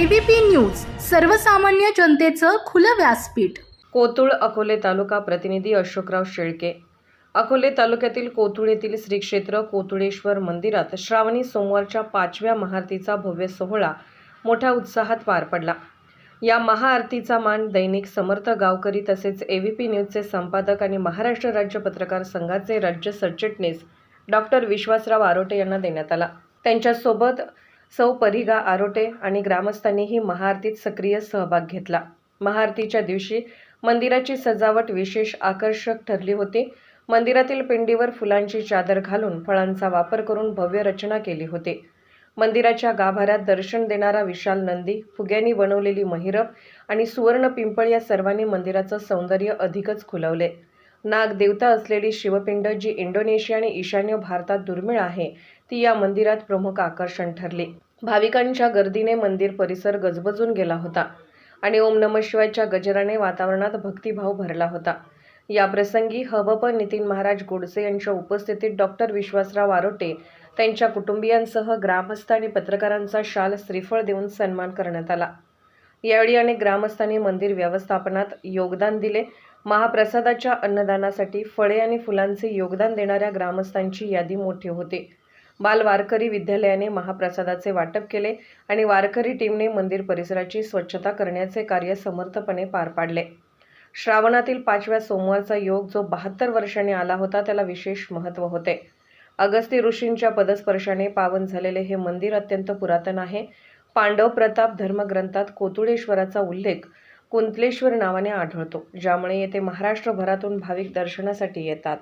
ABP news सर्वसामान्य जनतेचं खुलं व्यासपीठ. कोतुळ अकोले तालुका प्रतिनिधी अशोकराव शेळके. अकोले तालुक्यातील कोतुळ येथील श्री क्षेत्र कोतुळेश्वर मंदिरात श्रावणी सोमवारच्या पाचव्या महाआरतीचा भव्य सोहळा मोठ्या उत्साहात पार पडला. या महाआरतीचा मान दैनिक समर्थ गावकरी तसेच एबीपी न्यूजचे संपादक आणि महाराष्ट्र राज्य पत्रकार संघाचे राज्य सरचिटणीस डॉक्टर विश्वासराव आरोटे यांना देण्यात आला. त्यांच्यासोबत सौ परिगा आरोटे आणि ग्रामस्थांनीही महाआरतीत सक्रिय सहभाग घेतला. महाआरतीच्या दिवशी मंदिराची सजावट विशेष आकर्षक ठरली होती. मंदिरातील पिंडीवर फुलांची चादर घालून फळांचा वापर करून भव्य रचना केली होती. मंदिराच्या गाभाऱ्यात दर्शन देणारा विशाल नंदी फुग्यांनी बनवलेली महिरप आणि सुवर्ण पिंपळ या सर्वांनी मंदिराचं सौंदर्य अधिकच खुलवले. नाग देवता असलेली शिवपिंड जी इंडोनेशिया आणि ईशान्य भारतात दुर्मिळ आहे ती या मंदिरात प्रमुख आकर्षण ठरली. भाविकांच्या गर्दीने मंदिर परिसर गजबजून गेला होता आणि ओम नम शिवायच्या गजराने वातावरणात भक्तिभाव भरला होता. या प्रसंगी हबप नितीन महाराज गोडसे यांच्या उपस्थितीत डॉक्टर विश्वासराव आरोटे त्यांच्या कुटुंबियांसह ग्रामस्थ आणि पत्रकारांचा शाल श्रीफळ देऊन सन्मान करण्यात आला. यावेळी अनेक ग्रामस्थांनी मंदिर व्यवस्थापनात योगदान दिले. महाप्रसादाच्या अन्नदानासाठी फळे आणि फुलांचे योगदान देणाऱ्या ग्रामस्थांची यादी मोठी होती. बाल वारकरी विद्यालयाने महाप्रसादाचे वाटप केले आणि वारकरी टीमने मंदिर परिसराची स्वच्छता करण्याचे कार्य समर्थपणे पार पाडले. श्रावणातील पाचव्या सोमवारचा योग जो बहात्तर वर्षांनी आला होता त्याला विशेष महत्त्व होते. अगस्ती ऋषींच्या पदस्पर्शाने पावन झालेले हे मंदिर अत्यंत पुरातन आहे. पांडव प्रताप धर्मग्रंथात कोतुळेश्वराचा उल्लेख कुंतलेश्वर नावाने आढळतो ज्यामुळे येथे महाराष्ट्रभरातून भाविक दर्शनासाठी येतात.